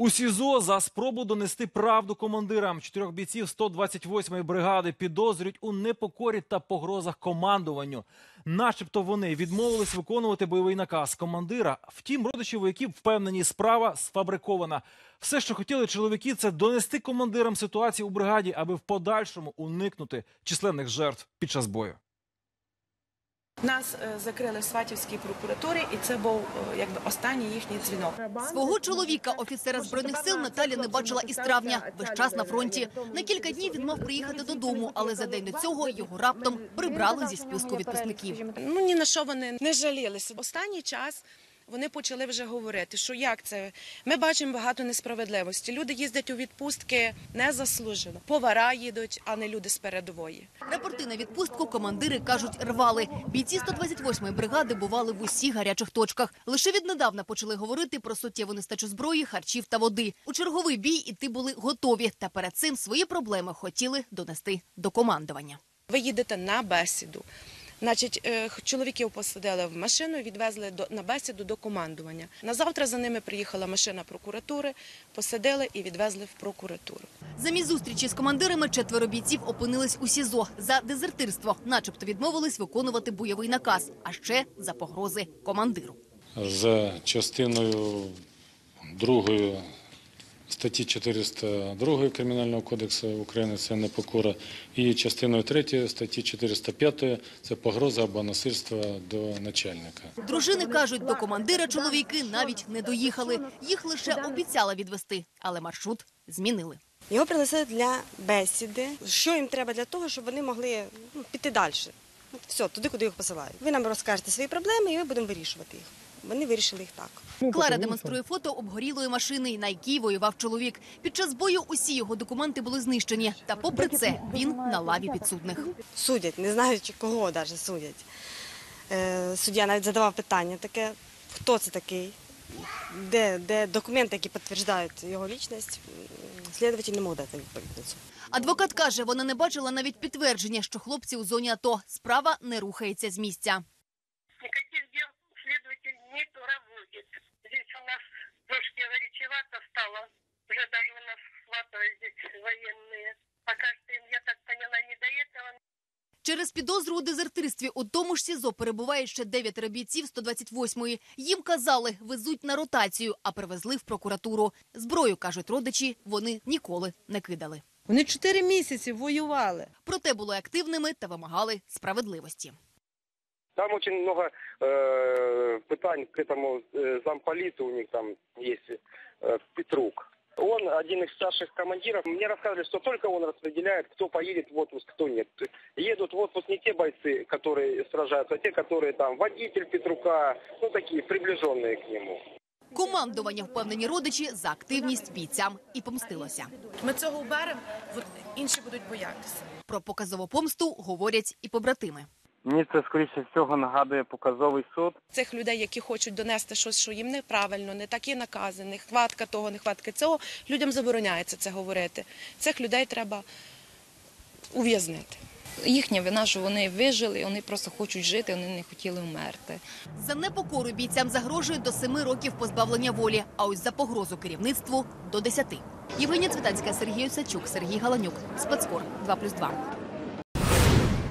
У СІЗО за спробу донести правду командирам чотирьох бійців 128-ї бригади підозрюють у непокорі та погрозах командуванню. Начебто вони відмовились виконувати бойовий наказ командира. Втім, родичі вояків впевнені, справа сфабрикована. Все, що хотіли чоловіки, це донести командирам ситуацію у бригаді, аби в подальшому уникнути численних жертв під час бою. Нас е, закрили в Сватівській прокуратурі, і це був е, якби останній їхній дзвінок. Свого чоловіка, офіцера збройних сил, Наталя не бачила із травня. Весь час на фронті. На кілька днів він мав приїхати додому, але за день до цього його раптом прибрали зі списку відпускників. Ну ні на що вони не жалілися. Останній час вони почали вже говорити, що як це ми бачимо багато несправедливості. Люди їздять у відпустки незаслужено. Повара їдуть, а не люди з передової. Рапорти на відпустку командири кажуть рвали. Бійці 128-ї бригади бували в усіх гарячих точках. Лише віднедавна почали говорити про суттєву нестачу зброї, харчів та води. У черговий бій іти були готові. Та перед цим свої проблеми хотіли донести до командування. Ви їдете на бесіду. Значить, е, чоловіків посадили в машину відвезли до, на бесіду до командування. На завтра за ними приїхала машина прокуратури, посадили і відвезли в прокуратуру. Замість зустрічі з командирами четверо бійців опинились у СІЗО за дезертирство, начебто відмовились виконувати бойовий наказ, а ще за погрози командиру. за частиною 2 статті 402 Кримінального кодексу України це непокора, і частиною 3 статті 405 це погроза або насильство до начальника. Дружини кажуть, до командира чоловіки навіть не доїхали. Їх лише обіцяла відвести, але маршрут змінили. Його пригласили для бесіди. Що їм треба для того, щоб вони могли ну, піти далі? Все, туди, куди їх посилають. Ви нам розкажете свої проблеми, і ми будемо вирішувати їх. Вони вирішили їх так. Клара демонструє фото обгорілої машини, на якій воював чоловік. Під час бою усі його документи були знищені. Та попри це він на лаві підсудних. Судять, не знаючи кого навіть судять. Е, суддя навіть задавав питання таке, хто це такий, де, де документи, які підтверджують його лічність. Слідувачі не можуть дати відповідь на це. Адвокат каже, вона не бачила навіть підтвердження, що хлопці у зоні АТО. Справа не рухається з місця. Уже даже у нас схватывают здесь военные. Пока что им, я так поняла, не до этого. Через підозру у дезертирстві у тому ж СІЗО перебуває ще дев'ятеро бійців 128-ї. Їм казали, везуть на ротацію, а привезли в прокуратуру. Зброю, кажуть родичі, вони ніколи не кидали. Вони чотири місяці воювали. Проте були активними та вимагали справедливості. Там очень много э, пытаний к этому э, замполиту у них там есть э, Петрук. Он один из старших командиров. Мне рассказывали, что только он распределяет, кто поедет в отпуск, кто нет. Едут в отпуск не те бойцы, которые сражаются, а те, которые там водитель Петрука, ну такие приближенные к нему. Командування, впевнені родичі, за активність бійцям і помстилося. Ми цього уберемо, от інші будуть боятися. Про показову помсту говорять і побратими. Мені це скоріше всього нагадує показовий суд. Цих людей, які хочуть донести щось, що їм неправильно, не такі накази, не хватка того, не хватка цього, людям забороняється це говорити. Цих людей треба ув'язнити. Їхня вина, що вони вижили, вони просто хочуть жити, вони не хотіли вмерти. За непокору бійцям загрожує до семи років позбавлення волі, а ось за погрозу керівництву – до десяти. Євгенія Цвітанська, Сергій Осачук, Сергій Галанюк. Спецкор 2+,2.